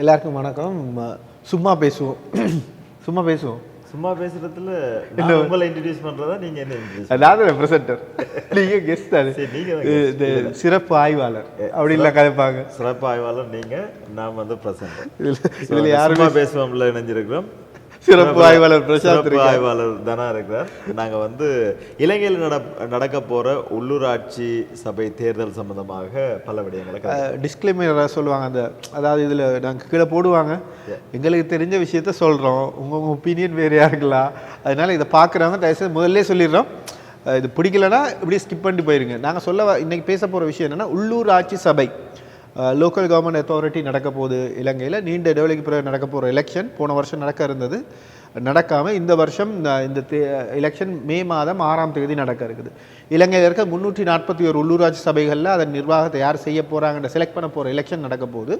எல்லாருக்கும் வணக்கம். சும்மா பேசுவோம். சும்மா பேசுவோம். சும்மா பேசுறதுல நான் உங்களை இன்ட்ரடியூஸ் பண்றதா நீங்க என்ன அதாவது ரெப்ரசன்டர் நீங்க கெஸ்ட் அது. நீங்க இந்த சிறப்பு ஆய்வாளர். அப்படி இல்லை கதைப்பாங்க. சிறப்பு ஆய்வாளர் நீங்க நான் வந்து பிரசன்ட் இதுல யாருமே பேசுவோம்ல இணைஞ்சிருக்கிறோம். சிறப்பு ஆய்வாளர் பிரசாந்த் ஆய்வாளர் தனா இருக்கிறார். நாங்க வந்து இலங்கையில் நட நடக்க போற உள்ளூராட்சி சபை தேர்தல் சம்பந்தமாக பல விடயங்களை கதை- டிஸ்க்ளைமர் சொல்லுவாங்க அந்த அதாவது இதில் நாங்கள் கீழே போடுவாங்க. எங்களுக்கு தெரிஞ்ச விஷயத்த சொல்கிறோம் உங்கள் உங்கள் ஒப்பீனியன் வேறையா இருக்கலாம் அதனால இதை பார்க்குறவங்க தயவுசெய்து முதல்ல சொல்லிடுறோம். இது பிடிக்கலனா இப்படியே ஸ்கிப் பண்ணிட்டு போயிருங்க. நாங்கள் சொல்ல இன்னைக்கு பேச போகிற விஷயம் என்னென்னா உள்ளூர் ஆட்சி சபை. லோக்கல் கவர்மெண்ட் அத்தாரிட்டி நடக்க போகுது இலங்கையில். நீண்ட இடைவெளிக்கு பிறகு நடக்க போகிற எலெக்ஷன் போன வருஷம் நடக்க இருந்தது. நடக்காமல் இந்த வருஷம் இந்த எலெக்ஷன் மே மாதம் ஆறாம் தேதி நடக்க இருக்குது. இலங்கையில் இருக்க முந்நூற்றி நாற்பத்தி ஒரு உள்ளூராட்சி சபைகளில் அதன் நிர்வாகத்தை யார் செய்ய போகிறாங்கன்ற செலக்ட் பண்ண போகிற எலெக்ஷன் நடக்க போகுது.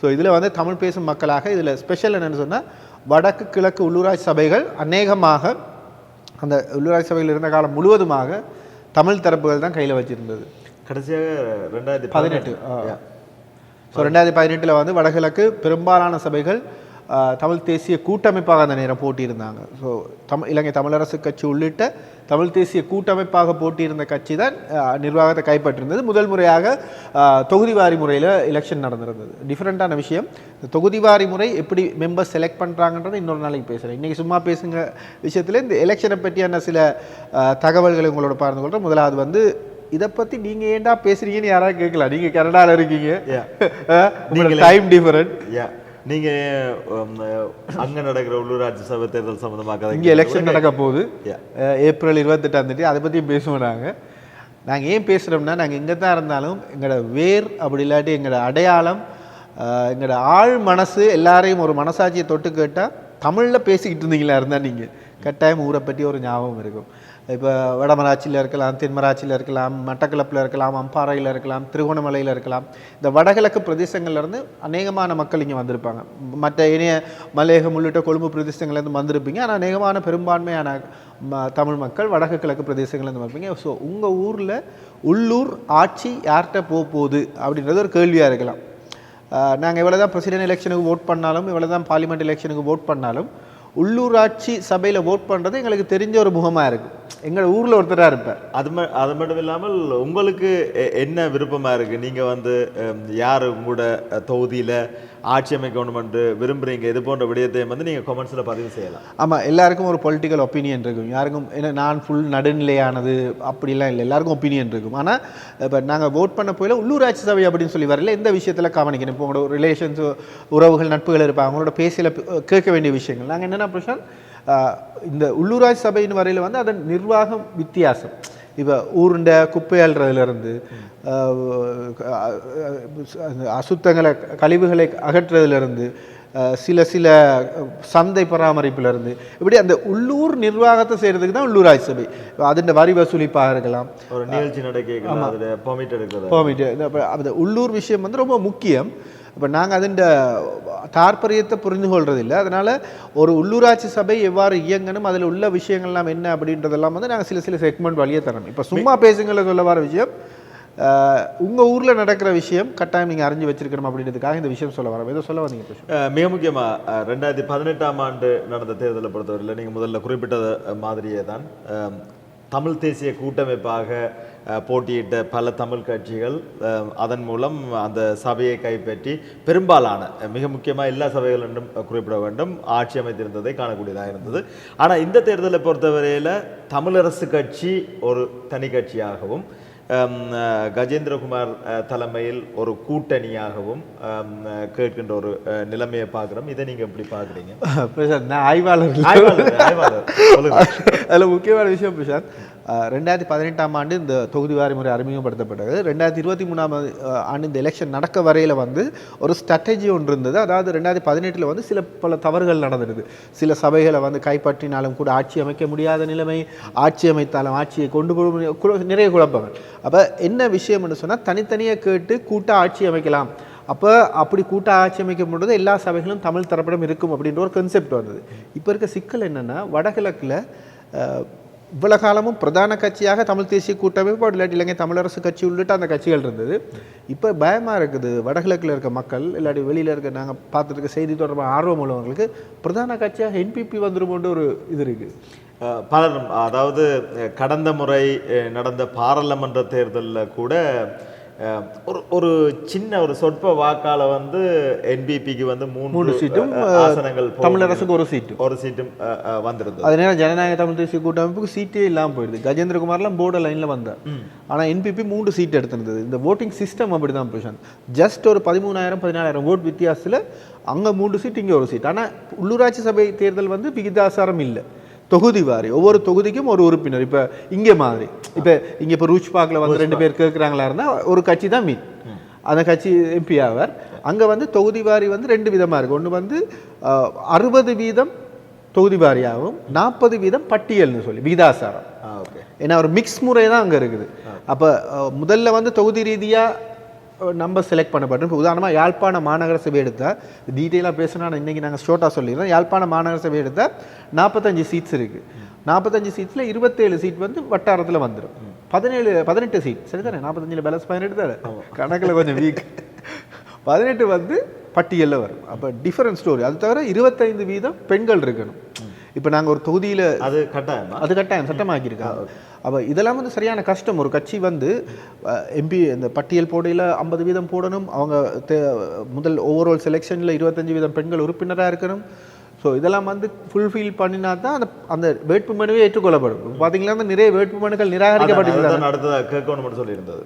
ஸோ இதில் வந்து தமிழ் பேசும் மக்களாக இதில் ஸ்பெஷல் என்னென்னு சொன்னால் வடக்கு கிழக்கு உள்ளூராட்சி சபைகள் அநேகமாக அந்த உள்ளூராட்சி சபையில் இருந்த காலம் முழுவதுமாக தமிழ் தரப்புகள் தான் கையில் வச்சிருந்தது. கடைசியாக ரெண்டாயிரத்தி பதினெட்டு ஸோ ரெண்டாயிரத்தி பதினெட்டில் வந்து வடகிழக்கு பெரும்பாலான சபைகள் தமிழ் தேசிய கூட்டமைப்பாக அந்த நேரம் போட்டியிருந்தாங்க. ஸோ தம் இலங்கை தமிழரசு கட்சி உள்ளிட்ட தமிழ் தேசிய கூட்டமைப்பாக போட்டியிருந்த கட்சி தான் நிர்வாகத்தை கைப்பற்றிருந்தது முதல் முறையாக தொகுதிவாரி தொகுதி வாரி முறையில் எலெக்ஷன் நடந்திருந்தது. டிஃப்ரெண்ட்டான விஷயம். இந்த தொகுதி வாரி முறை எப்படி மெம்பர்ஸ் செலக்ட் பண்ணுறாங்கன்றது இன்னொரு நாளைக்கு பேசுகிறேன் இன்றைக்கி சும்மா பேசுங்க விஷயத்தில் இந்த எலெக்ஷனை பற்றியான சில தகவல்களை உங்களோட பகிர்ந்து கொள்கிறேன் முதலாவது வந்து இதை பற்றி நீங்கள் ஏன்டா பேசுறீங்கன்னு யாராவது கேட்கலாம் நீங்கள் கனடாவில் இருக்கீங்க. டைம் டிஃபரெண்ட் யா நீங்க அங்க நடக்கிற உள்ளூராட்சி சபை தேர்தல் சம்பந்தமாக இங்கே எலெக்ஷன் நடக்க போகுது. ஏப்ரல் இருபத்தெட்டாம் தேதி அதை பற்றி பேசுவோம் நாங்கள் நாங்கள் ஏன் பேசுகிறோம்னா நாங்கள் எங்கே தான் இருந்தாலும் எங்களோட வேர் அப்படி இல்லாட்டி எங்களோட அடையாளம் எங்களோட ஆழ் மனசு எல்லாரையும் ஒரு மனசாட்சியை தொட்டு கேட்டால் தமிழில் பேசிக்கிட்டு இருந்தீங்களா இருந்தால் நீங்கள் கட்டாயம் ஊரை பற்றி ஒரு ஞாபகம் இருக்கும். இப்போ வடமராட்சியில் இருக்கலாம் தென்மராட்சியில் இருக்கலாம் மட்டக்களப்பில் இருக்கலாம் அம்பாறையில் இருக்கலாம் திருகோணமலையில் இருக்கலாம். இந்த வடகிழக்கு பிரதேசங்கள்லேருந்து அநேகமான மக்கள் இங்கே வந்திருப்பாங்க. மற்ற இணைய மலையகம் உள்ளிட்ட கொழும்பு பிரதேசங்கள்லேருந்து வந்திருப்பீங்க. ஆனால் அநேகமான பெரும்பான்மையான ம- தமிழ் மக்கள் வடக்கு கிழக்கு பிரதேசங்கள்லேருந்து வந்திருப்பீங்க. ஸோ உங்கள் ஊரில் உள்ளூர் ஆட்சி யார்கிட்ட போக போகுது அப்படின்றது ஒரு கேள்வியாக இருக்கலாம். நாங்கள் இவ்வளோ தான் பிரசிடென்ட் எலெக்ஷனுக்கு ஓட் பண்ணாலும் இவ்வளோ தான் பார்லிமெண்ட் எலெக்ஷனுக்கு ஓட் பண்ணாலும் உள்ளூராட்சி சபையில் ஓட் பண்ணுறது எங்களுக்கு தெரிஞ்ச ஒரு முகமாக இருக்குது எங்கள் ஊரில் ஒருத்தராக இருப்பார். அது ம அது மட்டும் இல்லாமல் உங்களுக்கு எ- என்ன விருப்பமாக இருக்குது நீங்கள் வந்து யார் உங்களோட தொகுதியில் ஆட்சி அமைக்கணும்னு விரும்புகிறீங்க இது போன்ற விடயத்தை வந்து நீங்கள் கமெண்ட்ஸில் பதிவு செய்யலாம். ஆமாம் எல்லாருக்கும் ஒரு பொலிட்டிக்கல் ஒப்பீனியன் இருக்கும். யாருக்கும் ஏன்னா நான் ஃபுல் நடுநிலையானது அப்படிலாம் இல்லை. எல்லாருக்கும் ஒப்பீனியன் இருக்கும். ஆனால் இப்போ நாங்கள் ஓட் பண்ண போயில உள்ளூராட்சி சபை அப்படின்னு சொல்லி வரல எந்த விஷயத்தில் கவனிக்கணும்? இப்போ உங்களோட ரிலேஷன்ஸ் உறவுகள் நட்புகள் இருப்பாங்க அவங்களோட பேசியில் கேட்க வேண்டிய விஷயங்கள். நாங்கள் என்னென்ன பிரச்சனை இந்த உள்ளூராட்சி சபையின் வரையில் வந்து அதன் நிர்வாகம் வித்தியாசம். இப்போ ஊருண்ட குப்பை அள்ளுறதுலேருந்து அசுத்தங்களை கழிவுகளை அகற்றுறதுலேருந்து சில சில சந்தை பராமரிப்பிலிருந்து இப்படி அந்த உள்ளூர் நிர்வாகத்தை செய்கிறதுக்கு தான் உள்ளூராட்சி சபை அதில் வரி வசூலிப்பாக இருக்கலாம் ஒரு நிகழ்ச்சி அதுல பெர்மிட் எடுக்கிறது பெர்மிட் அந்த உள்ளூர் விஷயம் வந்து ரொம்ப முக்கியம் இப்போ நாங்கள் அதின் தாற்பரியத்தை புரிந்து கொள்றதில்லை அதனால் ஒரு உள்ளூராட்சி சபை எவ்வாறு இயங்கணும் அதில் உள்ள விஷயங்கள்லாம் என்ன அப்படின்றதெல்லாம் வந்து நாங்கள் சில சில செக்மெண்ட் வழியே தரணும் இப்போ சும்மா பேசுங்கள சொல்ல வர விஷயம் உங்கள் ஊரில் நடக்கிற விஷயம் கட்டாயம் நீங்கள் அறிஞ்சு வச்சிருக்கணும் அப்படின்றதுக்காக இந்த விஷயம் சொல்ல வரோம். ஏதோ சொல்ல வந்தீங்க மிக முக்கியமா அஹ், ரெண்டாயிரத்தி பதினெட்டாம் ஆண்டு நடந்த தேர்தலை பொறுத்தவரையில் நீங்க முதல்ல குறிப்பிட்டது அஹ், மாதிரியே தான். தமிழ் தேசிய கூட்டமைப்பாக போட்டியிட்ட பல தமிழ் கட்சிகள் அதன் மூலம் அந்த சபையை கைப்பற்றி பெரும்பாலான மிக முக்கியமாக எல்லா சபைகள் என்றும் குறிப்பிட வேண்டும் ஆட்சி அமைத்திருந்ததை காணக்கூடியதாக இருந்தது. ஆனால் இந்த தேர்தலை பொறுத்தவரையில் தமிழரசு கட்சி ஒரு தனி கட்சியாகவும் கஜேந்திரகுமார் தலைமையில் ஒரு கூட்டணியாகவும் கேட்கின்ற ஒரு நிலைமையை பார்க்குறோம் இதை நீங்க எப்படி பார்க்குறீங்க பிரசாந்த் நான் ஆய்வாளர். ஆய்வாளர். அதில் முக்கியமான விஷயம் பிரசாந்த் ரெண்டாயிரத்தி பதினெட்டாம் ஆண்டு இந்த தொகுதி வாரி முறை அறிமுகப்படுத்தப்பட்டது. ரெண்டாயிரத்தி இருபத்தி மூணாம் ஆண்டு இந்த எலெக்ஷன் நடக்க வரையில் வந்து ஒரு ஸ்ட்ராட்டஜி ஒன்று இருந்தது. அதாவது ரெண்டாயிரத்தி பதினெட்டில் வந்து சில பல தவறுகள் நடந்துடுது சில சபைகளை வந்து கைப்பற்றினாலும் கூட ஆட்சி அமைக்க முடியாத நிலைமை ஆட்சி அமைத்தாலும் ஆட்சியை கொண்டு போக நிறைய குழப்பங்கள். அப்போ என்ன விஷயம்னு சொன்னால் தனித்தனியாக கேட்டு கூட்டாக ஆட்சி அமைக்கலாம். அப்போ அப்படி கூட்ட ஆட்சி அமைக்கும் பொழுது எல்லா சபைகளும் தமிழ் தரப்படம் இருக்கும் அப்படின்ற ஒரு கன்செப்ட் வந்தது. இப்போ இருக்க சிக்கல் என்னென்னா வடகிழக்கில் இவ்வளோ இவ்வளவு காலமும் பிரதான கட்சியாக தமிழ் தேசிய கூட்டமைப்பு இல்லாட்டி இலங்கை தமிழரசு கட்சி உள்ளிட்ட அந்த கட்சிகள் இருந்தது. இப்போ பயமாக இருக்குது. வடகிழக்கில் இருக்க மக்கள் இல்லாட்டி வெளியில் இருக்க நாங்கள் பார்த்துருக்க செய்தி தொடர்பாக ஆர்வம் உள்ளவங்களுக்கு பிரதான கட்சியாக என்பிபி வந்துருமோன்ற ஒரு இது இருக்குது பலரும் அதாவது கடந்த முறை நடந்த பாராளுமன்ற தேர்தலில் கூட ஒரு ஒரு சின்ன ஒரு சொற்ப வாக்கால வந்து என்பிபிக்கு வந்து மூன்று சீட்டும், ஆசனங்கள் தமிழரசுக்கு ஒரு சீட்டு ஒரு சீட்டும் அஹ், அஹ், வந்திருந்தது. அது நேரம் ஜனநாயக தமிழ் தேசிய கூட்டமைப்புக்கு சீட்டே இல்லாமல் போயிடுது கஜேந்திரகுமார்லாம் போர்டர் லைனில் வந்தார். ஆனால் என்பிபி மூன்று சீட் எடுத்திருந்தது. இந்த ஓட்டிங் சிஸ்டம் அப்படி தான் போஷன் ஜஸ்ட் ஒரு பதிமூணாயிரம் பதினாலாயிரம் ஓட் வித்தியாசத்தில் அங்கே மூன்று சீட் இங்கே ஒரு சீட் ஆனால் உள்ளூராட்சி சபை தேர்தல் வந்து விகிதாசாரம் இல்லை. தொகுதி வாரி. ஒவ்வொரு தொகுதிக்கும் ஒரு உறுப்பினர். இப்போ இங்கே மாதிரி. இப்போ இங்கே இப்போ ரூச் பார்க்கில் வந்து ரெண்டு பேர் கேட்குறாங்களா இருந்தால் ஒரு கட்சி தான் மீன். அந்த கட்சி எம்பி ஆவார். அங்கே வந்து தொகுதி வாரி வந்து ரெண்டு விதமாக இருக்குது ஒன்று வந்து அறுபது வீதம் தொகுதி வாரியாகவும் நாற்பது வீதம் பட்டியல்னு சொல்லி விகிதாசாரம். ஏன்னா ஒரு மிக்ஸ் முறை தான் அங்கே இருக்குது. அப்போ முதல்ல வந்து தொகுதி ரீதியாக நம்ம செலக்ட் பண்ணப்பட்டோம் இப்போ உதாரணமாக யாழ்ப்பாண மாநகர சபை எடுத்தால் டீட்டெயிலாக பேசினா இன்றைக்கி நாங்கள் ஷோர்ட்டாக சொல்லிடுறோம். யாழ்ப்பாண மாநகர சபை எடுத்தால் நாற்பத்தஞ்சு சீட்ஸ் இருக்குது நாற்பத்தஞ்சு சீட்ஸில் இருபத்தேழு சீட் வந்து வட்டாரத்தில் வந்துடும் பதினேழு பதினெட்டு சீட் சரிதானே? நாற்பத்தஞ்சில் பேலன்ஸ் பதினெட்டு தானே கணக்கில் கொஞ்சம் வீக் பதினெட்டு வந்து பட்டியலில் வரும். அப்போ டிஃபரன்ஸ் ஸ்டோரி அது தவிர இருபத்தைந்து வீதம் பெண்கள் இருக்கணும். இப்போ நாங்கள் ஒரு தொகுதியில் அது கட்டாயமா? அது கட்டாயம் சட்டமாக்கியிருக்காங்க. அப்போ இதெல்லாம் வந்து சரியான கஷ்டம். ஒரு கட்சி வந்து எம்பி இந்த பட்டியல் போடையில் ஐம்பது வீதம் போடணும். அவங்க தே- முதல் ஓவரால் செலெக்ஷனில் இருபத்தஞ்சு வீதம் பெண்கள் உறுப்பினராக இருக்கணும். ஸோ இதெல்லாம் வந்து ஃபுல்ஃபில் பண்ணினா தான் அந்த அந்த வேட்புமனுவே ஏற்றுக்கொள்ளப்படும். இப்ப பார்த்தீங்கன்னா வந்து நிறைய வேட்புமனுக்கள் நிராகரிக்கப்பட்டிருக்கிறாங்க அதுதான் அடுத்ததாக கேட்கணும் சொல்லியிருந்தது.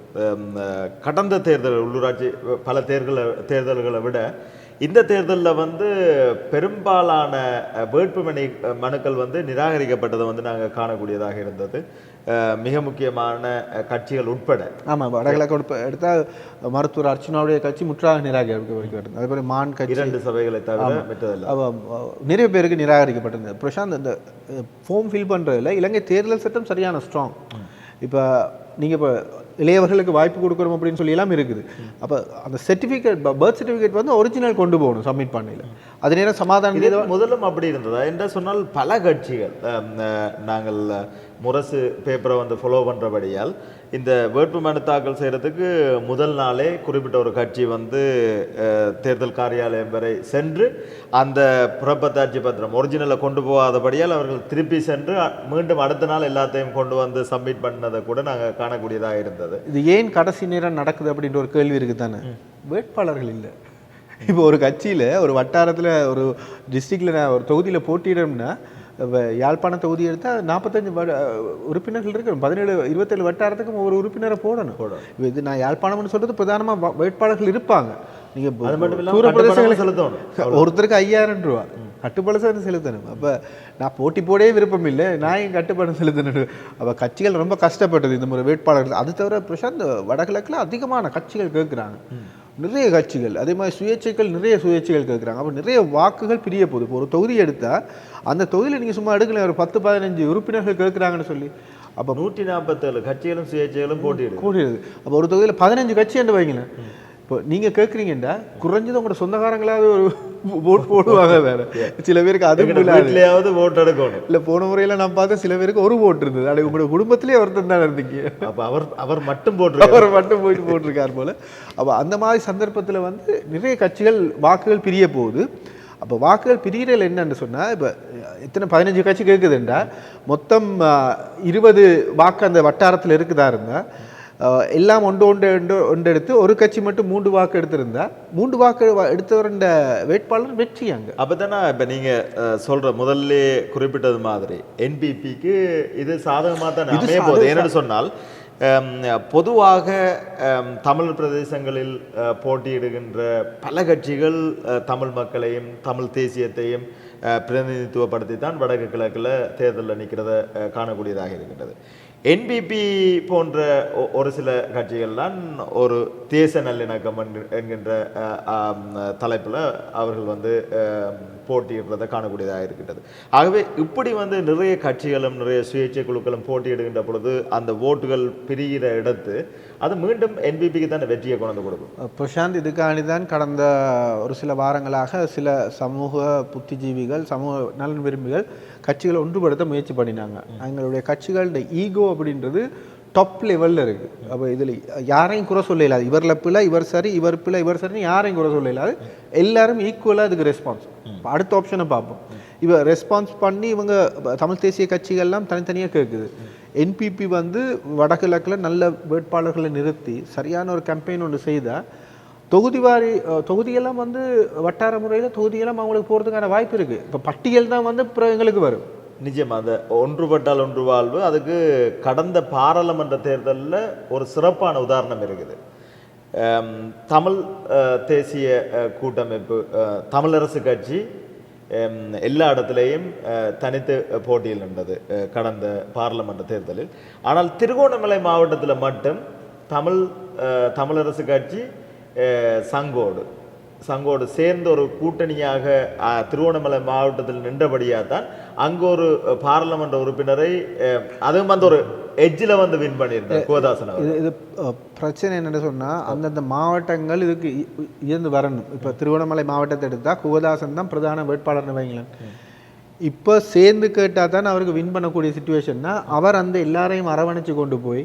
கடந்த தேர்தல் உள்ளூராட்சி பல தேர்தலை தேர்தல்களை விட இந்த தேர்தலில் வந்து பெரும்பாலான வேட்புமனு மனுக்கள் வந்து நிராகரிக்கப்பட்டதை வந்து நாங்கள் காணக்கூடியதாக இருந்தது. மிக முக்கியமான கட்சிகள் உட்பட. ஆமாம் வடகிழக்கு எடுப்ப- எடுத்தால் மருத்துவர் அர்ச்சனாவுடைய கட்சி முற்றாக நிராகரிக்கப்பட்டது அதே மாதிரி மான் கட்சி. இரண்டு சபைகளை தவிர அவ- நிறைய பேருக்கு நிராகரிக்கப்பட்டிருந்தது. பிரசாந்த் இந்த ஃபார்ம் ஃபில் பண்ணுறதுல இலங்கை தேர்தல் சட்டம் சரியான ஸ்ட்ராங் இப்போ நீங்கள் இப்போ இளையவர்களுக்கு வாய்ப்பு கொடுக்குறோம் அப்படின்னு சொல்லி எல்லாம் இருக்குது. அப்போ அந்த சர்டிஃபிகேட் பர்த் சர்டிஃபிகேட் வந்து ஒரிஜினல் கொண்டு போகணும் சப்மிட் பண்ணல அது நேரம் சமாதானம் முதலும் அப்படி இருந்ததா? என்று சொன்னால் பல கட்சிகள் நாங்கள் முரசு பேப்பரை வந்து ஃபாலோ பண்ணுறபடியால் இந்த வேட்புமனு தாக்கல் செய்கிறதுக்கு முதல் நாளே குறிப்பிட்ட ஒரு கட்சி வந்து தேர்தல் காரியாலயம் வரை சென்று அந்த புறப்பத்தாட்சி பத்திரம் ஒரிஜினலை கொண்டு போகாதபடியால் அவர்கள் திருப்பி சென்று மீண்டும் அடுத்த நாள் எல்லாத்தையும் கொண்டு வந்து சப்மிட் பண்ணதை கூட நாங்கள் காணக்கூடியதாக இருந்தது. இது ஏன் கடைசி நேரம் நடக்குது அப்படின்ற ஒரு கேள்வி இருக்குது தானே வேட்பாளர்கள் இல்லை. இப்போ ஒரு கட்சியில் ஒரு வட்டாரத்தில் ஒரு டிஸ்ட்ரிக்டில் நான் ஒரு தொகுதியில் போட்டியிடணும்னா இப்ப யாழ்ப்பாண தொகுதி எடுத்தால் நாற்பத்தஞ்சு உறுப்பினர்கள் இருக்கணும். பதினேழு இருபத்தேழு வட்டாரத்துக்கும் ஒவ்வொரு உறுப்பினரை போடணும். இப்போ இது நான் யாழ்ப்பாணம்னு சொல்கிறது பிரதானமாக வேட்பாளர்கள் இருப்பாங்க. நீங்கள் அது மட்டும் இல்லாமல் தூர கட்டுப்பணமும் பிரதேசங்களுக்கு செலுத்தணும் ஒருத்தருக்கு ஐயாயிரம் ரூபா. கட்டுப்பணம் செலுத்தணும். அப்போ நான் போட்டி போடவே விருப்பம் இல்லை. நான் ஏன் கட்டுப்பணம் செலுத்தணும்? அப்போ கட்சிகள் ரொம்ப கஷ்டப்பட்டது இந்த முறை வேட்பாளர்கள். அது தவிர பிரசாந்த் வடகிழக்கில் அதிகமான கட்சிகள் கேட்குறாங்க நிறைய கட்சிகள். அதே மாதிரி சுயேட்சைகள் நிறைய சுயேட்சைகள் கேட்குறாங்க. அப்போ நிறைய வாக்குகள் பிரிய போகுது இப்போ ஒரு தொகுதி எடுத்தால் அந்த தொகுதியில் நீங்கள் சும்மா எடுக்கல ஒரு பத்து பதினஞ்சு உறுப்பினர்கள் கேட்குறாங்கன்னு சொல்லி. அப்போ நூற்றி நாற்பத்தேழு கட்சிகளும் சுயேட்சைகளும் போட்டியிடுது. கூடியது அப்போ ஒரு தொகுதியில் பதினஞ்சு கட்சி என்று வைங்களேன். இப்போ நீங்கள் கேட்குறீங்கடா குறைஞ்சது உங்களோட சொந்தக்காரங்களாவது ஒரு ஓட் போடுவாங்க வேற. சில பேருக்கு அது வீட்லயாவது ஓட்டு எடுக்கணும். இல்லை போன முறையில் நான் பார்த்தேன் சில பேருக்கு ஒரு ஓட்டு இருந்தது. அப்படி உங்களோட குடும்பத்திலே ஒருத்தன் தான் இருந்தீங்க அப்ப அவர் அவர் மட்டும் போட்டிருக்காரு அவர் மட்டும் போயிட்டு போட்டிருக்கார் போல. அப்போ அந்த மாதிரி சந்தர்ப்பத்தில் வந்து நிறைய கட்சிகள் வாக்குகள் பிரிய போகுது. அப்போ வாக்குகள் பிரியறதுல என்னன்னு சொன்னால் இப்போ எத்தனை பதினஞ்சு கட்சி கேட்குதுண்டா மொத்தம் இருபது வாக்கு அந்த வட்டாரத்தில் இருக்குதா இருந்தால் எல்லாம் ஒன்று ஒன்று ஒன்று ஒன்று எடுத்து ஒரு கட்சி மட்டும் மூன்று வாக்கு எடுத்திருந்தா மூன்று வாக்கு வ- எடுத்தவர் இந்த வேட்பாளர் வெற்றி அங்கே. அப்பதானே? இப்ப நீங்க அஹ், சொல்ற முதல்ல குறிப்பிட்டது மாதிரி என்பிபிக்கு இது சாதகமா தான் அமைய போகுது. ஏன்னு சொன்னால் பொதுவாக தமிழ் பிரதேசங்களில் போட்டியிடுகின்ற பல கட்சிகள் தமிழ் மக்களையும் தமிழ் தேசியத்தையும் பிரதிநிதித்துவப்படுத்தி தான் வடக்கு கிழக்கில் தேர்தலில் நிற்கிறத காணக்கூடியதாக இருக்கின்றது. என்பிபி போன்ற ஒ- ஒரு சில கட்சிகள்லாம் ஒரு தேச நல்லிணக்கம் என்கின்ற தலைப்பில் அவர்கள் வந்து போட்டியிடுறதை காணக்கூடியதாக இருக்கின்றது. ஆகவே இப்படி வந்து நிறைய கட்சிகளும் நிறைய சுயேட்சை குழுக்களும் போட்டியிடுகின்ற பொழுது அந்த ஓட்டுகள் பிரிகிற இடத்து அது மீண்டும் என்பிபிக்கு தான் வெற்றியை கொண்டு கொடுக்கும். பிரசாந்த் இதுக்காண்டி தான் கடந்த ஒரு சில வாரங்களாக சில சமூக புத்திஜீவிகள் சமூக நலன் விரும்பிகள் கட்சிகளை ஒன்றுபடுத்த முயற்சி பண்ணினாங்க. எங்களுடைய கட்சிகளோட ஈகோ அப்படின்றது டாப் லெவலில் இருக்குது அப்போ இதில் யாரையும் குறை சொல்ல இல்லாது இவரில் பிள்ளை இவர் சரி இவர் பிள்ளை இவர் சரின்னு யாரையும் குறை சொல்ல இல்லாது எல்லாரும் ஈக்குவலாக அதுக்கு ரெஸ்பான்ஸ் அடுத்த ஆப்ஷனை பார்ப்போம். இவர் ரெஸ்பான்ஸ் பண்ணி இவங்க தமிழ் தேசிய கட்சிகள்லாம் தனித்தனியாக கேட்குது என்பிபி வந்து வடகிழக்கில் நல்ல வேட்பாளர்களை நிறுத்தி சரியான ஒரு கேம்பெயின் ஒன்று செய்தால் தொகுதிவாரி தொகுதியெல்லாம் வந்து வட்டார முறையில் தொகுதியெல்லாம் அவங்களுக்கு போகிறதுக்கான வாய்ப்பு இருக்குது இப்போ பட்டியல் தான் வந்து எங்களுக்கு வரும். நிஜம் அந்த ஒன்றுபட்டால் ஒன்று வாழ்வு அதுக்கு கடந்த பாராளுமன்ற தேர்தலில் ஒரு சிறப்பான உதாரணம் இருக்குது. தமிழ் தேசிய கூட்டமைப்பு தமிழரசு கட்சி எல்லா இடத்துலையும் தனித்து போட்டியில் நின்றது கடந்த பாராளுமன்ற தேர்தலில். ஆனால் திருகோணமலை மாவட்டத்தில் மட்டும் தமிழ் தமிழரசு கட்சி சங்கோடு சங்கோடு சேர்ந்த ஒரு கூட்டணியாக அஹ், திருவண்ணாமலை மாவட்டத்தில் நின்றபடியாக தான் அங்கே ஒரு பாராளுமன்ற உறுப்பினரை அதுவும் வந்து ஒரு எட்ஜில் வந்து வின் பண்ணியிருந்தார் கோதாசன். இது இது பிரச்சனை என்னன்னு சொன்னால் அந்தந்த மாவட்டங்கள் இதுக்கு இயந்து வரணும். இப்போ திருவண்ணாமலை மாவட்டத்தை எடுத்தால் குகதாசன் தான் பிரதான வேட்பாளர்னு வைங்களேன். இப்போ சேர்ந்து கேட்டால் தான் அவருக்கு வின் பண்ணக்கூடிய சுச்சுவேஷன்னா அவர் அந்த எல்லாரையும் அரவணைச்சு கொண்டு போய்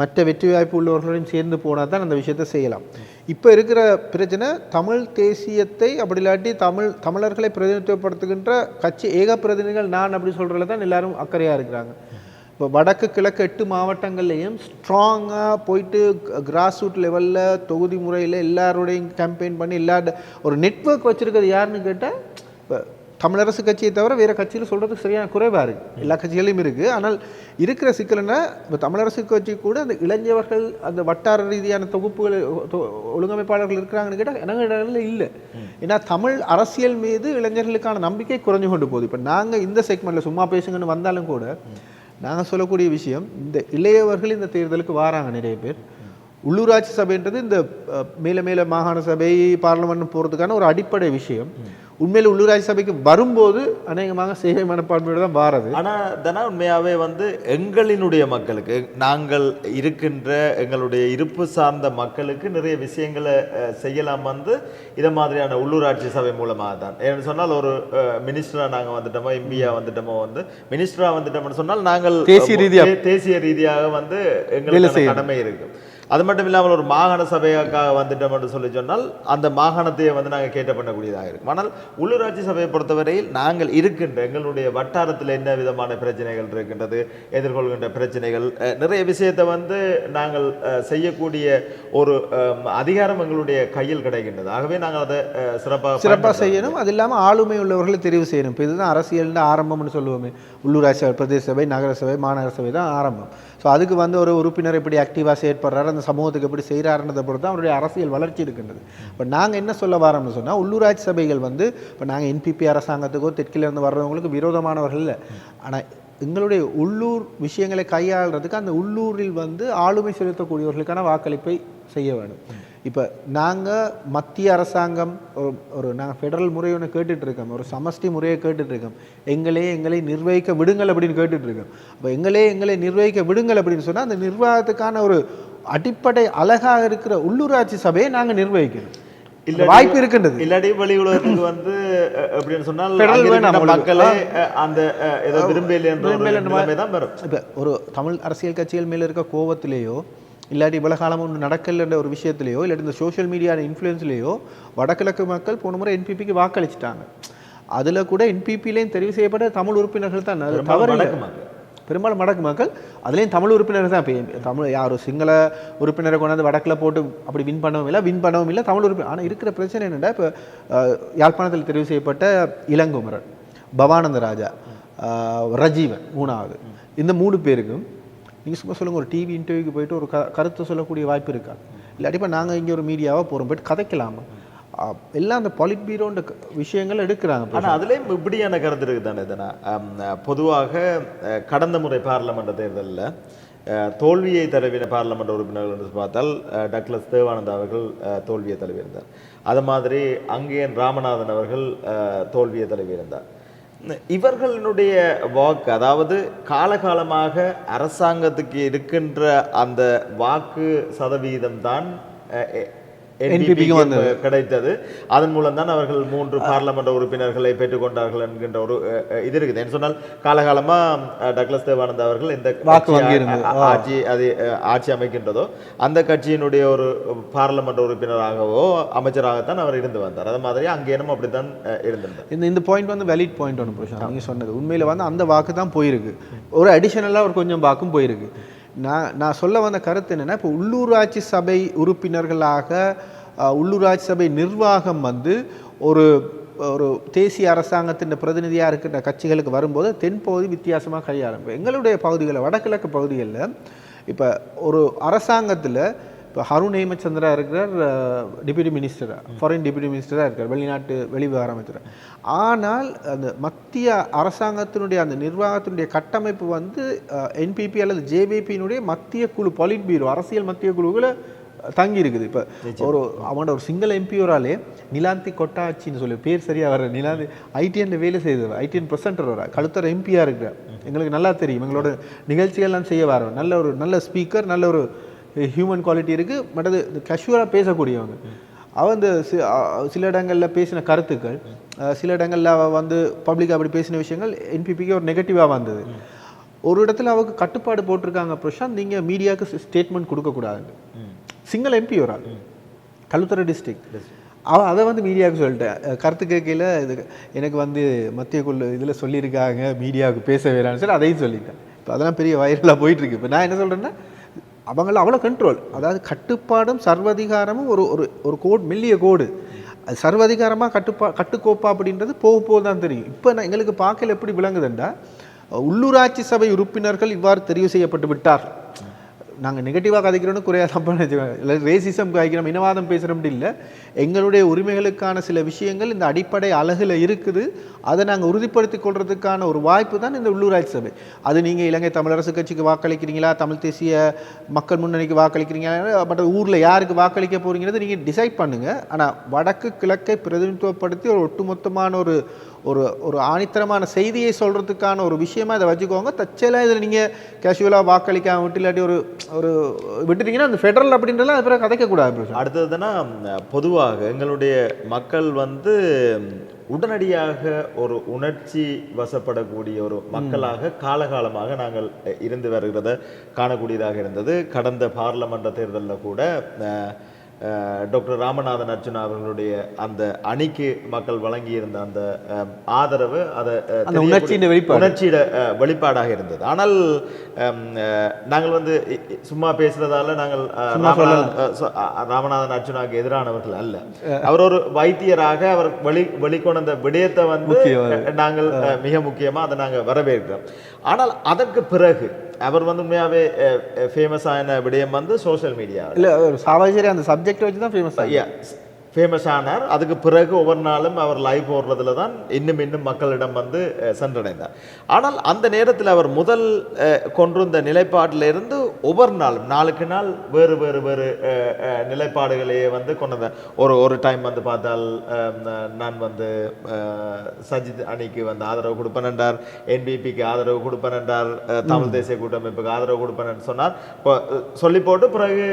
மற்ற வெற்றி வாய்ப்பு உள்ளவர்களையும் சேர்ந்து போனால் தான் அந்த விஷயத்தை செய்யலாம். இப்போ இருக்கிற பிரச்சனை தமிழ் தேசியத்தை அப்படி இல்லாட்டி தமிழ் தமிழர்களை பிரதிநிதித்துவப்படுத்துகின்ற கட்சி ஏக பிரதிநிதிகள் நான் அப்படி சொல்கிறதுல தான் எல்லாரும் அக்கறையாக இருக்கிறாங்க. இப்போ வடக்கு கிழக்கு எட்டு மாவட்டங்கள்லேயும் ஸ்ட்ராங்காக போயிட்டு கிராஸ் ரூட் லெவலில் தொகுதி முறையில் எல்லாரோடையும் கேம்பெயின் பண்ணி எல்லா ஒரு நெட்வொர்க் வச்சுருக்கிறது யாருன்னு கேட்டால் இப்போ தமிழரசு கட்சியை தவிர வேறு கட்சியில் சொல்கிறது சரியான குறைவாக இருக்குது எல்லா கட்சிகளையும் இருக்குது ஆனால் இருக்கிற சிக்கல்னா இப்போ தமிழரசு கட்சி கூட அந்த இளைஞர்கள் அந்த வட்டார ரீதியான தொகுப்புகள் தொ- ஒழுங்கமைப்பாளர்கள் இருக்கிறாங்கன்னு கேட்டால் எனக்கு இடங்களில் இல்லை. ஏன்னா தமிழ் அரசியல் மீது இளைஞர்களுக்கான நம்பிக்கை குறைஞ்சு கொண்டு போகுது. இப்போ நாங்கள் இந்த செக்மெண்ட்டில் சும்மா பேசுங்கன்னு வந்தாலும் கூட நாங்கள் சொல்லக்கூடிய விஷயம் இந்த இளையவர்கள் இந்த தேர்தலுக்கு வாராங்க நிறைய பேர். உள்ளூராட்சி சபைன்றது இந்த மேல மேல மாகாண சபை பார்லமெண்ட் போகிறதுக்கான ஒரு அடிப்படை விஷயம். உண்மையில் உள்ளூராட்சி சபைக்கு வரும்போது அநேகமாக சேவை மனப்பான்மையோடு தான் வாரது. ஆனா தனா உண்மையாவே வந்து எங்களினுடைய மக்களுக்கு நாங்கள் இருக்கின்ற எங்களுடைய இருப்பு சார்ந்த மக்களுக்கு நிறைய விஷயங்களை செய்யலாம் வந்து இதை மாதிரியான உள்ளூராட்சி சபை மூலமாக தான். ஏன்னு சொன்னால் ஒரு மினிஸ்டரா நாங்க வந்துட்டோமோ எம்பியா வந்துட்டோமோ வந்து மினிஸ்டரா வந்துட்டோம்னு சொன்னால் நாங்கள் தேசிய ரீதியா- தே- தேசிய ரீதியாக வந்து எங்களுக்கு. கடமை இருக்கு. அது மட்டும் இல்லாமல் ஒரு மாகாண சபையாக வந்துட்டோம் என்று சொல்லி சொன்னால் அந்த மாகாணத்தையே வந்து நாங்கள் கேட்ட பண்ணக்கூடியதாக இருக்கும். ஆனால் உள்ளூராட்சி சபையை பொறுத்தவரையில் நாங்கள் இருக்கின்ற எங்களுடைய வட்டாரத்தில் என்ன விதமான பிரச்சனைகள் இருக்கின்றது எதிர்கொள்கின்ற பிரச்சனைகள் நிறைய விஷயத்தை வந்து நாங்கள் செய்யக்கூடிய ஒரு அதிகாரம் எங்களுடைய கையில் கிடைக்கின்றது. ஆகவே நாங்கள் அதை சிறப்பாக சிறப்பாக செய்யணும். அது இல்லாமல் ஆளுமை உள்ளவர்களை தெரிவு செய்யணும். இப்போ இதுதான் அரசியல்னு ஆரம்பம்னு சொல்லுவோமே. உள்ளூராட்சி பிரதேச சபை நகர சபை மாநகர சபை தான் ஆரம்பம். ஸோ அதுக்கு வந்து ஒரு உறுப்பினர் எப்படி ஆக்டிவாக செயற்படுறாரு அந்த சமூகத்துக்கு எப்படி செய்கிறாருன்றதை பொறுத்து தான் அவருடைய அரசியல் வளர்ச்சி இருக்கின்றது. இப்போ நாங்கள் என்ன சொல்ல வரோம்னு சொன்னால் உள்ளூராட்சி சபைகள் வந்து இப்போ நாங்கள் என்பிபி அரசாங்கத்துக்கோ தெற்கிலிருந்து வர்றவங்களுக்கு விரோதமானவர்கள் இல்லை. ஆனால் எங்களுடைய உள்ளூர் விஷயங்களை கையாளுறதுக்கு அந்த உள்ளூரில் வந்து ஆளுமை செலுத்தக்கூடியவர்களுக்கான வாக்களிப்பை செய்ய வேண்டும். இப்போ நாங்கள் மத்திய அரசாங்கம் ஒரு ஒரு நாங்கள் ஃபெடரல் முறை ஒன்று கேட்டுட்டு இருக்கோம் ஒரு சமஷ்டி முறையை கேட்டுட்டு இருக்கோம் எங்களே எங்களை நிர்வகிக்க விடுங்கள் அப்படின்னு கேட்டுட்டு இருக்கோம் அப்போ எங்களே எங்களை நிர்வகிக்க விடுங்கள் அப்படின்னு சொன்னால் அந்த நிர்வாகத்துக்கான ஒரு அடிப்படை அழகாக இருக்கிற உள்ளூராட்சி சபையை நாங்கள் நிர்வகிக்கணும். வாய்ப்பு இருக்கின்றது. இல்லாட்டி வெளி உலகத்துக்கு வந்து அஹ், எப்படின்னு சொன்னால். மக்களே அந்த ஏதோ விரும்பல என்ற தான் வரும். இப்போ ஒரு தமிழ் அரசியல் கட்சிகள் மேலே இருக்க கோவத்திலேயோ இல்லாட்டி இவ்வளவு காலம் ஒன்று நடக்கலைன்ற ஒரு விஷயத்திலேயோ இல்லாட்டி இந்த சோஷியல் மீடியா இன்ஃப்ளூயன்ஸ்லேயோ வடகிழக்கு மக்கள் போன முறை என்பிபிக்கு வாக்களிச்சிட்டாங்க. அதில் கூட என்பிபிலையும் தெரிவு செய்யப்பட்ட தமிழ் உறுப்பினர்கள் தான். தவறு. பெரும்பாலும் வடக்கு மக்கள் அதுலேயும் தமிழ் உறுப்பினர் தான். இப்போ தமிழ் யார் சிங்கள உறுப்பினரை கொண்டாந்து வடக்கில் போட்டு அப்படி வின் பண்ணவும் இல்லை வின் பண்ணவும் இல்லை தமிழ் உறுப்பினர். ஆனால் இருக்கிற பிரச்சனை என்னென்னா இப்போ யாழ்ப்பாணத்தில் தெரிவு செய்யப்பட்ட இளங்குமரன் பவானந்த ராஜா ரஜீவன் மூணாவது. இந்த மூணு பேருக்கும் நீங்கள் சும்மா சொல்லுங்கள் ஒரு டிவி இன்டர்வியூக்கு போயிட்டு ஒரு க கருத்தை சொல்லக்கூடிய வாய்ப்பு இருக்கா? இல்லாட்டி இப்போ நாங்கள் இங்கே ஒரு மீடியாவாக போகிறோம் போயிட்டு கதைக்கலாமா? எல்லாம் அந்த பாலிட் பீரோன்ற விஷயங்கள் எடுக்கிறாங்க ஆனா அதுலயும் இப்படியான கருத்து இருக்கு தானே இதனா? பொதுவாக கடந்த முறை பாராளுமன்ற தேர்தலில் தோல்வியை தழுவின பாராளுமன்ற உறுப்பினர்கள் என்று பார்த்தால் டக்ளஸ் தேவானந்தா அவர்கள் தோல்வியை தழுவியிருந்தார். அது மாதிரி அங்கேயன் ராமநாதன் அவர்கள் தோல்வியை தழுவியிருந்தார். இவர்களுடைய வாக்கு அதாவது காலகாலமாக அரசாங்கத்துக்கு இருக்கின்ற அந்த வாக்கு சதவீதம் தான் கிடைத்தது. அதன் மூலம் தான் அவர்கள் மூன்று பார்லமெண்ட் உறுப்பினர்களை பெற்றுக்கொண்டார்கள் என்கின்ற ஒரு இது இருக்குது. என்ன சொன்னால் காலகாலமா டக்ளஸ் தேவானந்தா அவர்கள் இந்த வாக்கு ஆட்சி அது ஆட்சி அமைக்கின்றதோ அந்த கட்சியினுடைய ஒரு பார்லமெண்ட் உறுப்பினராகவோ அமைச்சராகத்தான் அவர் இருந்து வந்தார். அது மாதிரி அங்கேனும் அப்படித்தான் அஹ், இருந்திருந்தார் இந்த இந்த பாயிண்ட் வந்து வேலிட் பாயிண்ட் ஒன்று பிரச்சனை நீங்கள் சொன்னது. உண்மையில் வந்து அந்த வாக்கு தான் போயிருக்கு. ஒரு அடிஷனலாக ஒரு கொஞ்சம் வாக்கும் போயிருக்கு. நான் நான் சொல்ல வந்த கருத்து என்னென்னா இப்போ உள்ளூராட்சி சபை உறுப்பினர்களாக உள்ளூராட்சி சபை நிர்வாகம் வந்து ஒரு ஒரு தேசிய அரசாங்கத்தின் பிரதிநிதியாக இருக்கின்ற கட்சிகளுக்கு வரும்போது தென்பகுதி வித்தியாசமாக கையாளும். எங்களுடைய பகுதிகளில் வடகிழக்கு பகுதிகளில் இப்போ ஒரு அரசாங்கத்தில் இப்போ ஹருண் ஹேமச்சந்திரா இருக்கிறார் டிப்யூட்டி மினிஸ்டரா ஃபாரின் டிப்யூட்டி மினிஸ்டராக இருக்கார் வெளிநாட்டு வெளிவிவகார அமைச்சர். ஆனால் அந்த மத்திய அரசாங்கத்தினுடைய அந்த நிர்வாகத்தினுடைய கட்டமைப்பு வந்து என்பிபி அல்லது ஜேபிபியினுடைய மத்திய குழு பாலிட் பீரோ அரசியல் மத்திய குழுவில் தங்கி இருக்குது இப்போ ஒரு அவனோட ஒரு சிங்கிள் எம்பியோராலே நிலாந்தி கொட்டாச்சின்னு சொல்லி பேர் சரியா வர நிலாந்தி ஐடிஎன்ல வேலை செய்தவர் ஐடிஎன் ப்ரெசென்டர் வர கழுத்தர எம்பியாக இருக்கிறார். எங்களுக்கு நல்லா தெரியும். எங்களோட நிகழ்ச்சிகள்லாம் செய்ய வர நல்ல ஒரு நல்ல ஸ்பீக்கர் நல்ல ஒரு ஹியூமன் குவாலிட்டி இருக்குது மற்றது கேஷுவலாக பேசக்கூடியவங்க. அவ இந்த சில இடங்களில் பேசின கருத்துக்கள் சில இடங்களில் அவ வந்து பப்ளிக் அப்படி பேசின விஷயங்கள் என்பிபிக்கு ஒரு நெகட்டிவாக வந்தது. ஒரு இடத்துல அவருக்கு கட்டுப்பாடு போட்டிருக்காங்க பிரசாந்த் நீங்கள் மீடியாவுக்கு ஸ்டேட்மெண்ட் கொடுக்கக்கூடாது. சிங்கிள் எம்பி ஒரு ஆள் டிஸ்ட்ரிக்ட் அவ அதை வந்து மீடியாவுக்கு சொல்லிட்டேன் கருத்து கேட்கையில் இது எனக்கு வந்து மத்திய குழு இதில் சொல்லியிருக்காங்க மீடியாவுக்கு பேச வேணாம்னு சொல்லி அதையும் சொல்லிட்டேன் இப்போ அதெல்லாம் பெரிய வைரலாக போயிட்டுருக்கு இப்போ நான் என்ன சொல்கிறேன்னா அவங்கள அவ்வளோ கண்ட்ரோல் அதாவது கட்டுப்பாடும் சர்வதிகாரமும் ஒரு ஒரு ஒரு கோடு மெல்லிய கோடு. அது சர்வதிகாரமாக கட்டுப்பா கட்டுக்கோப்பா அப்படின்றது போக போக தான் தெரியும். இப்போ நான் எங்களுக்கு பார்க்கல எப்படி விளங்குதுண்டா? உள்ளூராட்சி சபை உறுப்பினர்கள் இவ்வாறு தெரிவு செய்யப்பட்டு விட்டார். நாங்கள் நெகட்டிவாக கதைக்கிறோன்னு குறையா தப்பாக இல்லை ரேசிசம் காய்க்கிறோம் இனவாதம் பேசுகிறோம் இல்லை. எங்களுடைய உரிமைகளுக்கான சில விஷயங்கள் இந்த அடிப்படை அழகில் இருக்குது. அதை நாங்கள் உறுதிப்படுத்தி கொள்றதுக்கான ஒரு வாய்ப்பு தான் இந்த உள்ளூராட்சி சபை. அது நீங்கள் இலங்கை தமிழரசு கட்சிக்கு வாக்களிக்கிறீங்களா? தமிழ் தேசிய மக்கள் முன்னணிக்கு வாக்களிக்கிறீங்களா? மற்ற ஊரில் யாருக்கு வாக்களிக்க போகிறீங்கிறது நீங்கள் டிசைட் பண்ணுங்கள் ஆனால் வடக்கு கிழக்கை பிரதிநிதித்துவப்படுத்தி ஒரு ஒட்டுமொத்தமான ஒரு ஒரு ஒரு ஆணித்தரமான செய்தியை சொல்கிறதுக்கான ஒரு விஷயமா இதை வச்சுக்கோங்க. தச்சலாக இதில் நீங்கள் கேஷுவலாக வாக்களிக்காம விட்டு இல்லாட்டி ஒரு ஒரு விட்டுட்டீங்கன்னா அந்த ஃபெடரல் அப்படின்றலாம் அது பிறகு கதைக்கக்கூடாது அடுத்ததுன்னா பொதுவாக எங்களுடைய மக்கள் வந்து உடனடியாக ஒரு உணர்ச்சி வசப்படக்கூடிய ஒரு மக்களாக காலகாலமாக நாங்கள் இருந்து வருகிறத காணக்கூடியதாக இருந்தது. கடந்த பார்லமென்ற தேர்தலில் கூட டாக்டர் ராமநாதன் அர்ஜுனா அவர்களுடைய அந்த அணிக்கு மக்கள் வழங்கியிருந்த அந்த ஆதரவு அதை உணர்ச்சியின். உணர்ச்சியிட வெளிப்பாடாக இருந்தது. ஆனால் நாங்கள் வந்து சும்மா பேசுறதால நாங்கள் ராமநாதன் அர்ஜுனாவுக்கு எதிரானவர்கள் அல்ல. அவர் ஒரு வைத்தியராக அவர் வெளி வெளிக்கொண்ட விடயத்தை வந்து நாங்கள் மிக முக்கியமா அதை நாங்கள் வரவேற்கிறோம். ஆனால் அதற்கு பிறகு அவர் வந்து உண்மையாவே ஃபேமஸ் ஆன விடயம் வந்து சோஷியல் மீடியா இல்லை சாவாஜரி அந்த சப்ஜெக்ட் வச்சு தான் ஃபேமஸ் ஆகி ஃபேமஸ் ஆனார். அதுக்கு பிறகு ஒவ்வொரு நாளும் அவர் லைவ் போடுறதுல தான் இன்னும் இன்னும் மக்களிடம் வந்து சென்றடைந்தார். ஆனால் அந்த நேரத்தில் அவர் முதல் கொண்டிருந்த நிலைப்பாட்டில் இருந்து ஒவ்வொரு நாளும் நாளுக்கு நாள் வேறு வேறு வேறு நிலைப்பாடுகளையே வந்து கொண்டு ஒரு ஒரு டைம் வந்து பார்த்தால் நான் வந்து சஜித் அணிக்கு வந்து ஆதரவு கொடுப்பேன் என்றார். என்பிபிக்கு ஆதரவு கொடுப்பேன் என்றார். தமிழ் தேசிய கூட்டமைப்புக்கு ஆதரவு கொடுப்பேன் சொன்னார். சொல்லி போட்டு பிறகு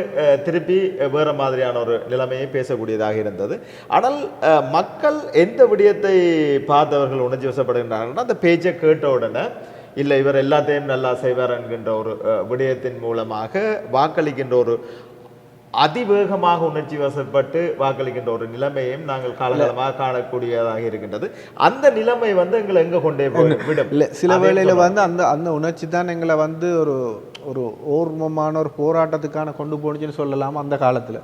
திருப்பி வேற மாதிரியான ஒரு நிலைமையை பேசக்கூடியதாக இருந்தது. ஆனால் மக்கள் எந்த விடயத்தை பார்த்தவர்கள் உணர்ச்சி வசப்படுகின்றார்கள் அந்த பேச்சை கேட்ட உடனே இல்லை இவர் எல்லாத்தையும் நல்லா செய்வார் என்கின்ற ஒரு விடயத்தின் மூலமாக வாக்களிக்கின்ற ஒரு அதிவேகமாக உணர்ச்சி வசப்பட்டு வாக்களிக்கின்ற ஒரு நிலைமையும் நாங்கள் காலகாலமாக காணக்கூடியதாக இருக்கின்றது. அந்த நிலைமை வந்து எங்களை எங்க கொண்டே விடும்? இல்லை சில வேளையில். வந்து அந்த அந்த உணர்ச்சி தான் எங்களை வந்து ஒரு ஒரு ஓர்மமான ஒரு போராட்டத்துக்கான கொண்டு போணுச்சுன்னு சொல்லலாம் அந்த காலத்தில்.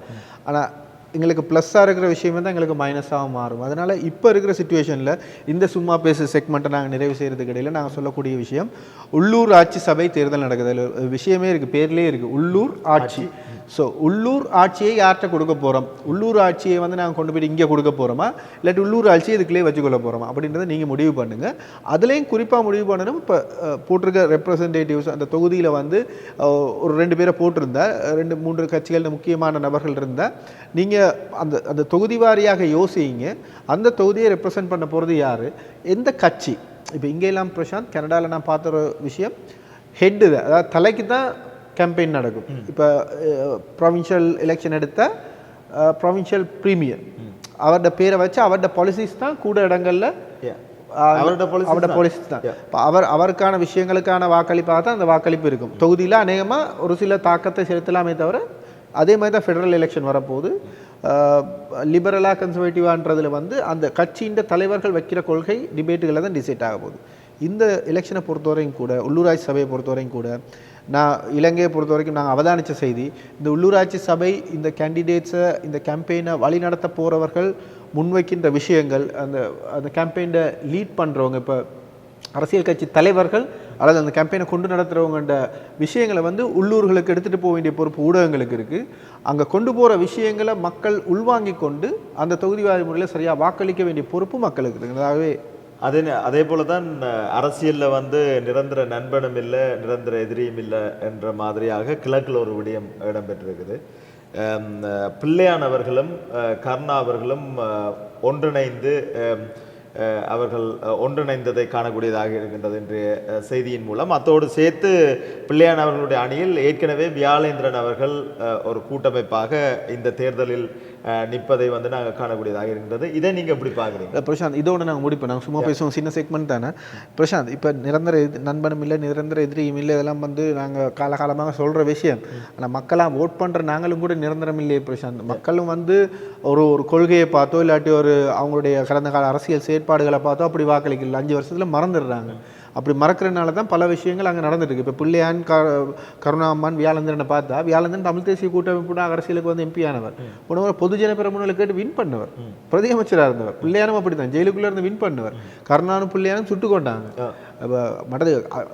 ஆனால் எங்களுக்கு ப்ளஸ்ஸாக இருக்கிற விஷயமே தான் எங்களுக்கு மைனஸாக மாறும். அதனால் இப்போ இருக்கிற சுச்சுவேஷனில் இந்த சும்மா பேசு செக்மெண்ட்டை நாங்கள் நிறைவு செய்கிறதுக்கு இடையில் நாங்கள் சொல்லக்கூடிய விஷயம் உள்ளூர் ஆட்சி சபை தேர்தல் நடக்குது. ஒரு விஷயமே இருக்குது பேர்லேயே இருக்குது உள்ளூர் ஆட்சி. ஸோ உள்ளூர் ஆட்சியை யார்கிட்ட கொடுக்க போகிறோம் உள்ளூர் ஆட்சியை வந்து நாங்கள் கொண்டு போய் இங்கே கொடுக்க போகிறோமா இல்லாட்டி உள்ளூர் ஆட்சியை இதுக்குள்ளே வச்சுக்கொள்ள போகிறோமா அப்படின்றத நீங்கள் முடிவு பண்ணுங்கள் அதுலேயும் குறிப்பாக முடிவு பண்ணணும். இப்போ போட்டிருக்க ரெப்ரசன்டேட்டிவ்ஸ் அந்த தொகுதியில் வந்து ஒரு ரெண்டு பேரை போட்டிருந்தா ரெண்டு மூன்று கட்சிகள் முக்கியமான நபர்கள் இருந்தால் நீங்கள் அந்த அந்த தொகுதி வாரியாக யோசிங்க. அந்த தொகுதியை ரெப்ரசன்ட் பண்ண போகிறது யார்? எந்த கட்சி? இப்போ இங்கெல்லாம் பிரசாந்த் கனடாவில் நான் பார்த்த ஒரு விஷயம் ஹெட்டு அதாவது தலைக்கு தான் கேம்பெயின் நடக்கும். இப்போ ப்ரொவின்ஷியல் எலெக்ஷன் எடுத்த ப்ரொவின்ஷியல் ப்ரீமியர் அவரோட பேரை வச்சு அவரோட பாலிசிஸ் தான் கூட இடங்கள்ல அவரோட அவரோட தான். பாலிசிஸ் தான். இப்போ அவர் அவருக்கான விஷயங்களுக்கான வாக்களிப்பாக தான் அந்த வாக்களிப்பு இருக்கும். தொகுதியில் அநேகமாக ஒரு சில தாக்கத்தை செலுத்தலாமே தவிர அதே மாதிரி தான் ஃபெடரல் எலெக்ஷன் வரப்போகுது. லிபரலாக கன்சர்வேட்டிவான்றதுல வந்து அந்த கட்சியின் தலைவர்கள் வைக்கிற கொள்கை டிபேட்டுகளை தான் டிசைட் ஆக போகுது. இந்த எலெக்ஷனை பொறுத்தவரையும் கூட உள்ளூராட்சி சபையை பொறுத்தவரையும் கூட நான் இலங்கையை பொறுத்த வரைக்கும் நாங்கள் அவதானித்த செய்தி. இந்த உள்ளூராட்சி சபை இந்த கேண்டிடேட்ஸை இந்த கேம்பெயினை வழிநடத்த போகிறவர்கள் முன்வைக்கின்ற விஷயங்கள் அந்த அந்த கேம்பெயினை லீட் பண்ணுறவங்க இப்போ அரசியல் கட்சி தலைவர்கள் அல்லது அந்த கேம்பெயினை கொண்டு நடத்துகிறவங்கன்ற விஷயங்களை வந்து உள்ளூர்களுக்கு எடுத்துகிட்டு போக வேண்டிய பொறுப்பு ஊடகங்களுக்கு இருக்குது அங்கே கொண்டு போகிற விஷயங்களை மக்கள் உள்வாங்கி கொண்டு அந்த தொகுதிவாரி முறையில் சரியாக வாக்களிக்க வேண்டிய பொறுப்பு மக்களுக்கு இருக்குது அதாகவே அதே அதே போல தான் அரசியலில் வந்து நிரந்தர நண்பனும் இல்லை நிரந்தர எதிரியும் இல்லை என்ற மாதிரியாக கிழக்கில் ஒரு விடயம் இடம்பெற்றிருக்குது. பிள்ளையானவர்களும் கர்ணா அவர்களும் ஒன்றிணைந்து அவர்கள் ஒன்றிணைந்ததை காணக்கூடியதாக இருக்கின்றது இன்றைய செய்தியின் மூலம். அத்தோடு சேர்த்து பிள்ளையான் அவர்களுடைய அணியில் ஏற்கனவே வியாழேந்திரன் அவர்கள் ஒரு கூட்டமைப்பாக இந்த தேர்தலில் நிற்பதை வந்து நாங்கள் காணக்கூடியதாக இருக்கின்றது. இதை நீங்க எப்படி பார்க்குறீங்க? பிரசாந்த் இதோட நாங்கள் முடிப்போம். நாங்கள் சும்மா பேசுவோம். சின்ன செக்மெண்ட் தானே. பிரசாந்த் இப்போ நிரந்தர நண்பனும் இல்லை நிரந்தர எதிரியும் இல்லை இதெல்லாம் வந்து நாங்கள் காலகாலமாக சொல்கிற விஷயம். ஆனால் மக்களாக ஓட் பண்ணுற நாங்களும் கூட நிரந்தரம் இல்லையே பிரசாந்த். மக்களும் வந்து ஒரு ஒரு கொள்கையை பார்த்தோ இல்லாட்டி ஒரு அவங்களுடைய கடந்த கால அரசியல் செயற்பாடுகளை பார்த்தோ அப்படி வாக்களிக்கல. அஞ்சு வருஷத்தில் மறந்துடுறாங்க. அப்படி மறக்கிறதுனால தான் பல விஷயங்கள் அங்கே நடந்துட்டு இருக்கு. இப்போ பிள்ளையான் க கருணாம்மான் வியாழந்திரனை பார்த்தா வியாழந்திரன் தமிழ் தேசிய கூட்டமைப்பு அரசியலுக்கு வந்து எம்பி ஆனவர். பொதுஜன பெருமுனலை கேட்டு வின் பண்ணவர். பிரதி அமைச்சராக இருந்தவர். பிள்ளையானும் அப்படி தான் ஜெயிலுக்குள்ளே இருந்து வின் பண்ணவர். கருணானும் பிள்ளையானும் சுட்டு கொண்டாங்க. அ,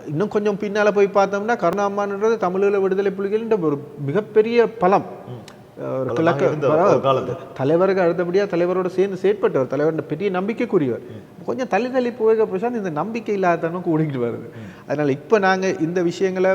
இன்னும் கொஞ்சம் பின்னால் போய் பார்த்தோம்னா கருணாம்மான்ன்றது தமிழீழ விடுதலை புலிகளின் ஒரு மிகப்பெரிய பலம். ஒரு கிழக்கு. தலைவருக்கு அடுத்தபடியாக தலைவரோட சேர்ந்து செயற்பட்டவர் தலைவரோட பெரிய நம்பிக்கைக்குரியவர். கொஞ்சம் தள்ளி தள்ளி போக பிரசாந்த் இந்த நம்பிக்கை இல்லாதவனும் கூடிக்கிட்டு வருது. அதனால் இப்போ நாங்கள் இந்த விஷயங்களை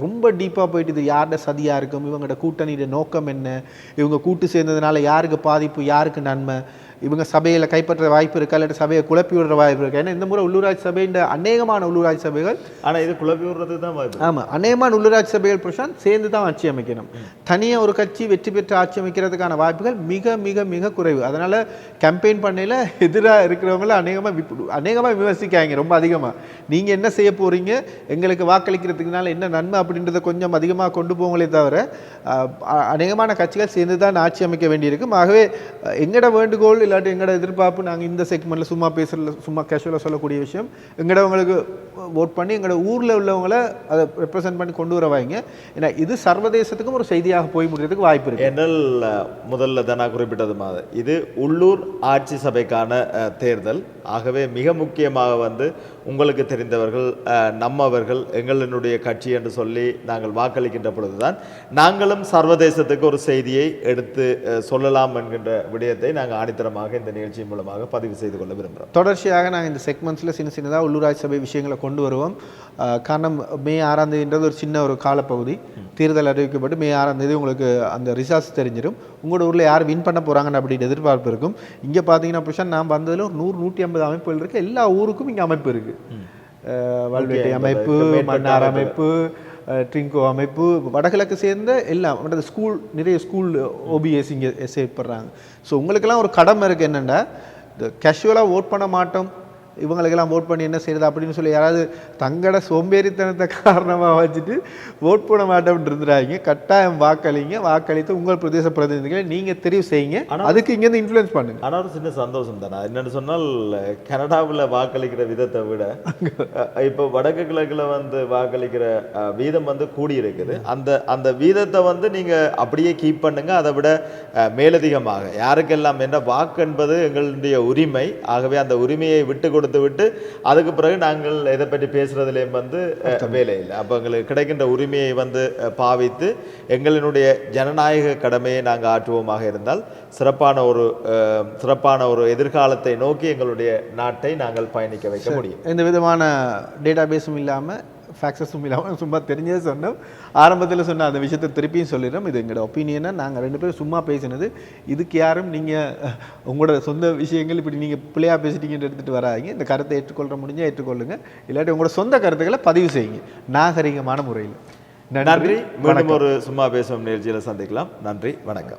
ரொம்ப டீப்பாக போயிட்டு இது யார்ட சதியாக இருக்கும் இவங்களோட கூட்டணியோட நோக்கம் என்ன இவங்க கூட்டு சேர்ந்ததுனால யாருக்கு பாதிப்பு யாருக்கு நன்மை இவங்க சபையில் கைப்பற்ற வாய்ப்பு இருக்கா இல்லாட்டி சபையை குழப்பி விடுற வாய்ப்பு இருக்கா? ஏன்னா இந்த முறை உள்ளூராட்சி சபையின் அநேகமான உள்ளூராட்சி சபைகள் ஆனா இது குழப்பி விடுறது தான் வாய்ப்பு ஆமாம் அநேகமான உள்ளூராட்சி சபைகள் பிரசாந்த் சேர்ந்து தான் ஆட்சி அமைக்கணும். தனியாக ஒரு கட்சி வெற்றி பெற்று ஆட்சி அமைக்கிறதுக்கான வாய்ப்புகள் மிக மிக மிக குறைவு. அதனால் கேம்பெயின் பண்ணையில் எதிராக இருக்கிறவங்கள அநேகமாக அநேகமாக விமர்சிக்காங்க ரொம்ப அதிகமாக நீங்கள் என்ன செய்ய போகிறீங்க எங்களுக்கு வாக்களிக்கிறதுக்குனால என்ன நன்மை அப்படின்றத கொஞ்சம் அதிகமாக கொண்டு போங்களே தவிர அநேகமான கட்சிகள் சேர்ந்து தான் ஆட்சி அமைக்க வேண்டியிருக்கும். ஆகவே எங்கட வேண்டுகோள் இல்லாட்டி எங்களோட எதிர்பார்ப்பு நாங்கள் இந்த செக்மெண்ட்டில் சும்மா பேசுறதுல சும்மா கேஷுவலாக சொல்லக்கூடிய விஷயம். எங்கடவங்களுக்கு ஓட் பண்ணி எங்களோட ஊரில் உள்ளவங்களை அதை ரெப்ரசன்ட் பண்ணி கொண்டு வர வாங்க. ஏன்னா இது சர்வதேசத்துக்கும் ஒரு செய்தியாக போய் முடியறதுக்கு வாய்ப்பு இருக்கு. என்னல் முதல்ல தான் நான் குறிப்பிட்டது மாதிரி இது உள்ளூர் ஆட்சி சபைக்கான தேர்தல். ஆகவே மிக முக்கியமாக வந்து உங்களுக்கு தெரிந்தவர்கள் நம்மவர்கள் எங்களினுடைய கட்சி என்று சொல்லி நாங்கள் வாக்களிக்கின்ற பொழுதுதான் நாங்களும் சர்வதேசத்துக்கு ஒரு செய்தியை எடுத்து சொல்லலாம் என்கின்ற விடயத்தை நாங்கள் ஆணித்தரமாக இந்த நிகழ்ச்சி மூலமாக பதிவு செய்து கொள்ள விரும்புகிறோம். தொடர்ச்சியாக நாங்கள் இந்த செக்மெண்ட்ஸில் சின்ன சின்னதாக உள்ளூராட்சி சபை விஷயங்களை கொண்டு வருவோம். காரணம் மே ஆறாம் தேதின்றது ஒரு சின்ன ஒரு காலப்பகுதி. தேர்தல் அறிவிக்கப்பட்டு மே ஆறாம் தேதி உங்களுக்கு அந்த ரிசல்ட்ஸ் தெரிஞ்சிடும் உங்களோட ஊரில் யார் வின் பண்ண போகிறாங்கன்னு அப்படின்னு எதிர்பார்ப்பு இருக்கும். இங்கே பார்த்தீங்கன்னா பிரசாந்த் நான் வந்ததில் ஒரு நூறு நூற்றி ஐம்பது அமைப்புகள் இருக்குது எல்லா ஊருக்கும் இங்கே அமைப்பு இருக்குது வல்வெட்டி அமைப்பு மன்னார். அமைப்பு ட்ரிங்கோ அமைப்பு வடகிழக்கு சேர்ந்த எல்லாம் மற்றது ஸ்கூல் நிறைய ஸ்கூல் ஓபிஎஸ் இங்கே செயற்படுறாங்க ஸோ உங்களுக்கெல்லாம் ஒரு கடமை இருக்குது என்னென்னா இந்த கேஷுவலாக ஓட் பண்ண மாட்டோம். இவங்களுக்கெல்லாம் ஓட் பண்ணி என்ன செய்யறது அப்படின்னு சொல்லி யாராவது தங்களோட சோம்பேறித்தனத்தை காரணமாக வச்சுட்டு ஓட் பண்ண மாட்டோம்னு இருந்துடாதீங்க. கட்டாயம் வாக்களிங்க. வாக்களித்து உங்கள் பிரதேச பிரதிநிதிகளை நீங்கள் தெரிவு செய்யுங்க. அதுக்கு இங்கேருந்து இன்ஃப்ளூயன்ஸ் பண்ணுங்க. ஆனால் ஒரு சின்ன சந்தோஷம் தானே? என்னன்னு சொன்னால் கனடாவில் வாக்களிக்கிற விதத்தை விட இப்போ வடக்கு கிழக்குல வந்து வாக்களிக்கிற வீதம் வந்து கூடி இருக்குது அந்த அந்த வீதத்தை வந்து நீங்க அப்படியே கீப் பண்ணுங்க. அதை விட மேலதிகமாக. யாருக்கெல்லாம் என்ன வாக்கு என்பது எங்களுடைய உரிமை. ஆகவே அந்த உரிமையை விட்டு கொடுத்து கொடுத்து விட்டு அதுக்கு பிறகு நாங்கள் இதை பற்றி பேசுறதுலேயும் வந்து வேலை இல்லை. அப்போ எங்களுக்கு கிடைக்கின்ற உரிமையை வந்து பாவித்து எங்களினுடைய ஜனநாயக கடமையை நாங்கள் ஆற்றுவோமாக இருந்தால் சிறப்பான ஒரு சிறப்பான ஒரு எதிர்காலத்தை நோக்கி எங்களுடைய நாட்டை நாங்கள் பயணிக்க வைக்க முடியும். எந்த விதமான டேட்டா பேஸும் இல்லாமல் ஃபேக்ஸஸும் இல்லாமல் சும்மா தெரிஞ்சே சொன்னோம். ஆரம்பத்தில் சொன்ன அந்த விஷயத்தை திருப்பியும் சொல்லிடுறோம். இது எங்களோட ஒப்பீனியனை நாங்கள் ரெண்டு பேரும் சும்மா பேசினது. இதுக்கு யாரும் நீங்கள் உங்களோட சொந்த விஷயங்கள் இப்படி நீங்கள் பிள்ளையாக பேசிட்டீங்கன்னு எடுத்துகிட்டு வராங்க இந்த கருத்தை ஏற்றுக்கொள்ள முடிஞ்சால் ஏற்றுக்கொள்ளுங்க. இல்லாட்டி உங்களோட சொந்த கருத்துக்களை பதிவு செய்யுங்க. நாகரிகமான முறையில். நன்றி மீண்டும் ஒரு சும்மா பேசும் நிகழ்ச்சியில் சந்திக்கலாம். நன்றி வணக்கம்.